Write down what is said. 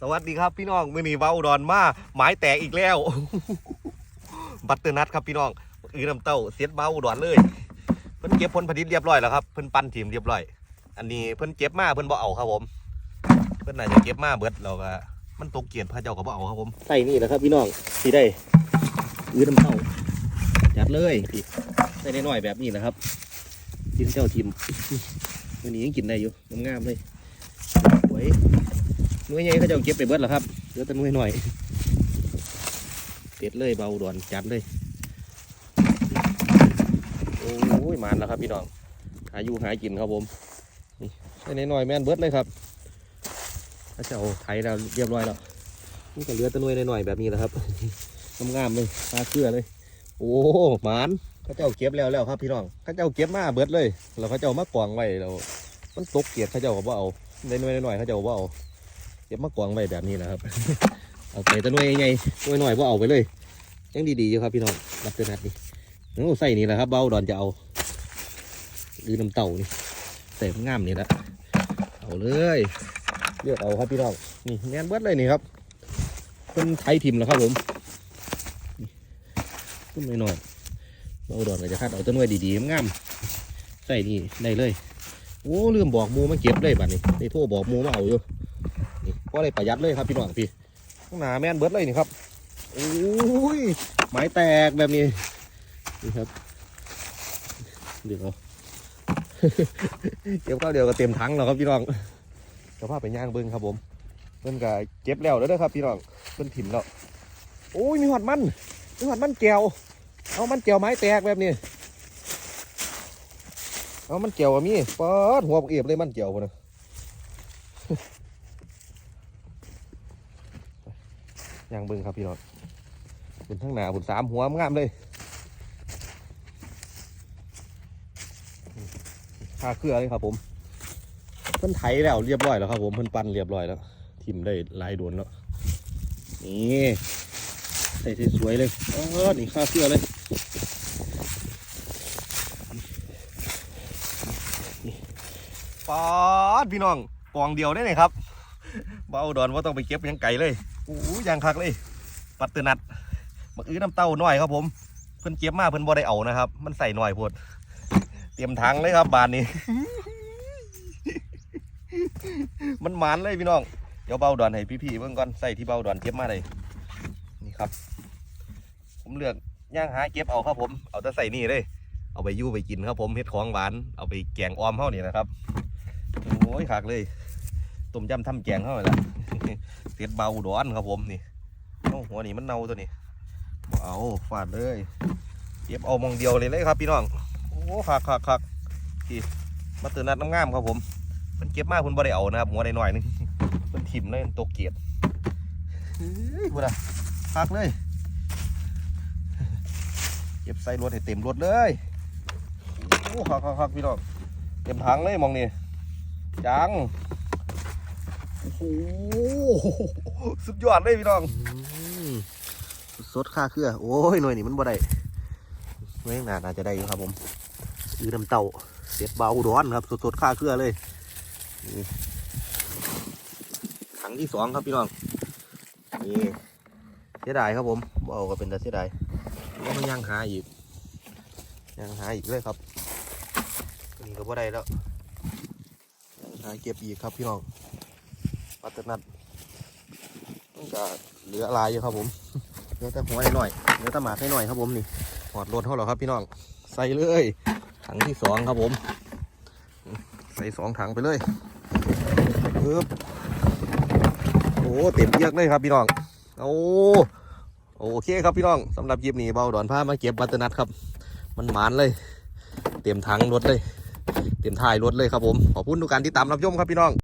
สวัสดีครับพี่น้องมือนีเว้าอุดอนมาหมายแตกอีกแล้ว บัตเตอร์นัทครับพี่น้องอือน้ำเต้าเสียดเบ้าอุดอนเลย เพิ่นเก็บผลผลิตเรียบร้อยแล้วครับเพิ่นปั้นทีมเรียบร้อย อันนี้เพิ่นเก็บมาเพิ่นบ่เอาครับผม เพิ่นน่าจะเก็บมาเบิดแล้วก็มันตกเกียรติพระเจ้าก็บ่เอาครับผมใส่นี่แหละครับพี่น้องสีได้อือน้ำเต้าจัดเลยพี่ใส่น้อยๆแบบนี้นะครับกินเจ้าทีมวันนี้ยังกินได้อยู่งามๆเลยสวย หน่วยใหญ่เขาเจะเก็บไปเบิดแล้วครับเหลือแต่หน่วยหน่อยเด็ดเลยเบาด่วนจัดเลยโอ้ยมานแล้วครับพี่น้องหาอยู่หากินครับผมนี่ใส่หน่อยแม่นเบิดเลยครับเขาเจะเอาไถแล้วเรียบร้อยแล้วนี่ก็เหลือแต่หน่วยหน่อยแบบนี้แหละครับงามๆเลยปลาเกลือเลย โอ้หมานเขาเจ้าเก็บแล้วแล้วครับพี่น้องเขาเจ้าเก็บมาเบิดเลยแล้วเขาเจ้ามากวางไว้แล้วมันตกเกียร์เขาเจ้าก็บ่เอาได้หน่วยหน่อยเขาเจ้าก็บ่เอา เก็บมากวางไว้แบบนี้นะครับ เอาไปแต่หน่วยใหญ่หน่วยหน่อยก็เอาไปเลยยังดีๆอยู่ครับพี่น้องรับเตือนนัดนี่โอ้ใส่นี่แหละครับ เบ้าดอนจะเอาอือน้ำเต่านี่ใส่งามนี่แหละเอาเลยเลือกเอาครับพี่น้องนี่แน่นเบิดเลยนี่ครับเป็นไทยทิมแล้วครับผมนี่ต้นหน่อยๆเบาดอนก็จะคัดเอาต้นหน่วยดีๆงามใส่นี่ได้เลย โอ้ลืมบอกมูมาเก็บเลยบัดนี้ได้โทรบอกมูมาเอาอยู่ นี่ก็เลยประหยัดเลยครับพี่น้องพี่ข้างหนาแม่นเบิดเลยนี่ครับโอ้ยไม้แตกแบบนี้นี่ครับเดี๋ยวเก็บข้าวเดียวก็เต็มถังแล้วครับพี่น้องจะพาไปย่างเบิ้งครับผมเพิ่นก็เก็บแล้วเด้อครับพี่น้องเพิ่นถิ่มแล้วโอ้ยมีหอดมันมีหอดมันแก้วเอามันแก้วไม้แตกแบบนี้เอามันแก้วอะมีปอดหัวเอียบเลยมันแก้วพุ่นนะ ย่างเบิ้งครับพี่น้องบนทั้งหนาบนสามหัวงามเลยคาเครือเลยครับผมเพิ่นไถแล้วเรียบร้อยแล้วครับผมเพิ่นปั้นเรียบร้อยแล้ว ทิมได้ลายโดวนแล้วนี่ใส่สวยๆเลยเออนี่คาเครือเลยปอดพี่น้องกองเดียวได้เลยครับเบาดอนว่าต้องไปเก็บยังไก่เลย โอ้ยยังคักเลย ปัตเตอนัดมักอื้อน้ำเต้าน้อยครับผม เพิ่นเก็บมาเพิ่นบ่ได้เอานะครับ มันใส่หน่อยพดเตรียมถังเลยครับบานนี้ มันหมานเลยพี่น้อง เดี๋ยวเบาดอนให้พี่ๆเบิ่งก่อนใส่ที่เบาดอนเก็บมาเลยนี่ครับ ผมเลือกย่างหาเก็บเอาครับผม เอาแต่ใส่นี่เลย เอาไปยู่ไปกินครับผมเฮ็ดของหวาน เอาไปแกงออมเฮานี่นะครับ โอ้ยคักเลย ต้มยำทำแกงเข้าไปล เสียดเบาดอนครับผมนี่โอ้หัวนี่มันเน่าตัวนี้บ่เอาฟาดเลยเก็บเอามองเดียวเลยเลยครับพี่น้องโอ้คักคักคักพี่มาเตือนนัดน้ำงามครับผมมันเก็บมากคุณบ่ได้เอานะครับหัวได้หน่อยนึงมันถิ่มเลยมันตกเกียดเฮ้ยพูดอะคักเลยเก็บใส่รถให้เต็มรถเลยโอ้คักคักคักพี่น้องเต็มถังเลยมองนี่จัง โอ้โหสุดยอดเลยพี่น้องสดค่าเครือโอ้ยหน่วยนี่มันบ่ได้หน่วยน่าน่าจะได้อยู่ครับผมอือน้ำเต่าเสียดเบาร้อนครับ สดๆค่าเครือเลยถังที่สองครับพี่น้องนี่เสียดายครับผมบเอาก็เป็นแต่เสียดายแล้วมันยังหาอีกยังหาอีกเลยครับนี่ก็บ่ได้แล้วยังหาเก็บอีกครับพี่น้อง ปัตนัดมันก็เหลือลายอยู่ครับผมเหลือแต่หัวหน่อยเหลือแต่หมากหน่อยครับผมนี่หอดรถเท่าไหร่ครับพี่น้องใส่เลยถังที่สองครับผม ใส่สองถังไปเลยปึ๊บโอ้เต็มเยียกเลยครับพี่น้องโอ้โอเคครับพี่น้องสำหรับคลิปนี้เบาดอนผ้ามาเก็บบัตนัดครับ มันหมานเลย เต็มถังรถเลย เต็มท้ายรถเลยครับผมขอบคุณทุกการที่ตามรับชมครับพี่น้อง